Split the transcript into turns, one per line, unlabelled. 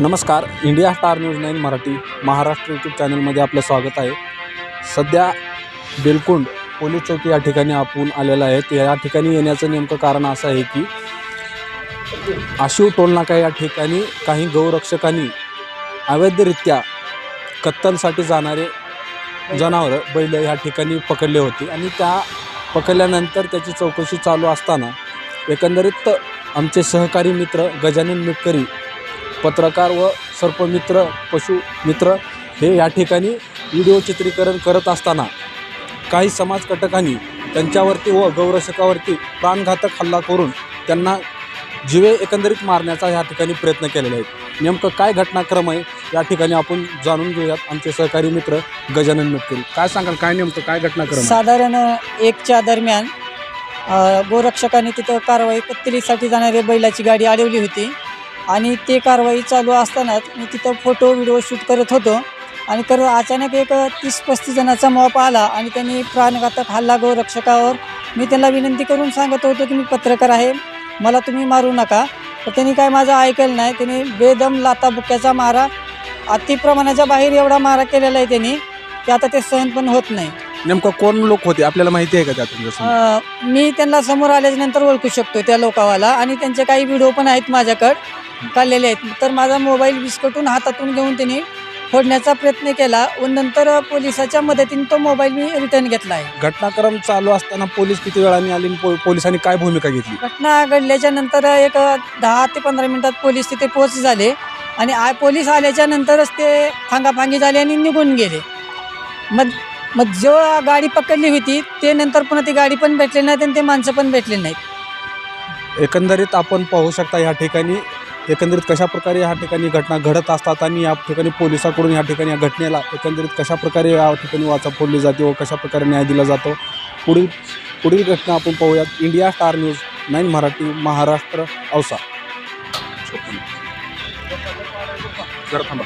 नमस्कार India star news nine Marathi Maharashtra YouTube चॅनलमध्ये आपलं स्वागत आहे. सध्या बेलकुंड पोलीस चौकी या ठिकाणी आपण आलेलं आहे. या ठिकाणी येण्याचं नेमकं कारण असं आहे की आशिव टोलनाका या ठिकाणी काही गौरक्षकांनी अवैधरित्या कत्तलसाठी जाणारे जनावरं बैल ह्या ठिकाणी पकडले होते. आणि त्या पकडल्यानंतर त्याची चौकशी चालू असताना एकंदरीत आमचे सहकारी मित्र गजानन मिटकरी पत्रकार व सर्पमित्र पशुमित्र हे या ठिकाणी व्हिडिओ चित्रीकरण करत असताना काही समाजकटकांनी त्यांच्यावरती व गौरक्षकावरती प्राणघातक हल्ला करून त्यांना जीवे एकंदरीत मारण्याचा या ठिकाणी प्रयत्न केलेला आहे. नेमकं काय घटनाक्रम आहे या ठिकाणी आपण जाणून घेऊयात आमचे सहकारी मित्र गजानन मिटकरी काय सांगाल काय नेमकं काय घटनाक्रम
साधारण एकच्या दरम्यान अ, गोरक्षकांनी तिथं कारवाई कत्तलीसाठी जाणारी बैलाची गाडी अडवली होती. आणि ते कारवाई चालू असतानाच मी तिथं फोटो व्हिडिओ शूट करत होतो. आणि करत अचानक एक तीस पस्तीस जणांचा मॉप आला आणि त्यांनी प्राणघातक हल्ला गो रक्षकावर. मी त्यांना विनंती करून सांगत होतो की मी पत्रकार आहे मला तुम्ही मारू नका. तर त्यांनी काय माझं ऐकलं नाही त्यांनी बेदम लाता बुक्याचा मारा अतिप्रमाणाच्या बाहेर एवढा मारा केलेला आहे त्यांनी की आता ते सहन पण होत नाही.
नेमकं कोण लोक होते? आपल्याला माहिती आहे का त्यातून जसं?
अ, मी त्यांना समोर आल्याच्यानंतर ओळखू शकतो त्या लोकावाला. आणि त्यांचे काही व्हिडिओ पण आहेत माझ्याकडं काढलेले आहेत. तर माझा मोबाईल विस्कटून हातातून घेऊन त्यांनी फोडण्याचा प्रयत्न केला व नंतर पोलिसाच्या मदतीने तो मोबाईल मी रिटर्न घेतला आहे.
घटनाक्रम चालू असताना पोलीस किती वेळाने आले आणि पो- पोलिसांनी काय भूमिका घेतली?
घटना घडल्याच्या नंतर एक दहा ते पंधरा मिनिटात पोलीस तिथे पोच झाले आणि आ पोलीस आल्याच्या नंतरच ते फांगाफांगी झाले आणि निघून गेले. मग मग जो गाडी पकडली होती ते नंतर पुन्हा ती गाडी पण भेटली नाही आणि ते माणसं पण भेटले नाहीत.
एकंदरीत आपण पाहू शकता या ठिकाणी एकंदरीत कशा प्रकारे या ठिकाणी घटना घडत असतात आणि या ठिकाणी पोलिसाकडून या ठिकाणी या घटनेला एकंदरीत कशा प्रकारे या ठिकाणी वाचा फोडली जाते व कशा प्रकारे न्याय दिला जातो. पुढील पुढील घटना आपण पाहूयात. India star news nine Marathi Maharashtra Ausa. जरा थांबा.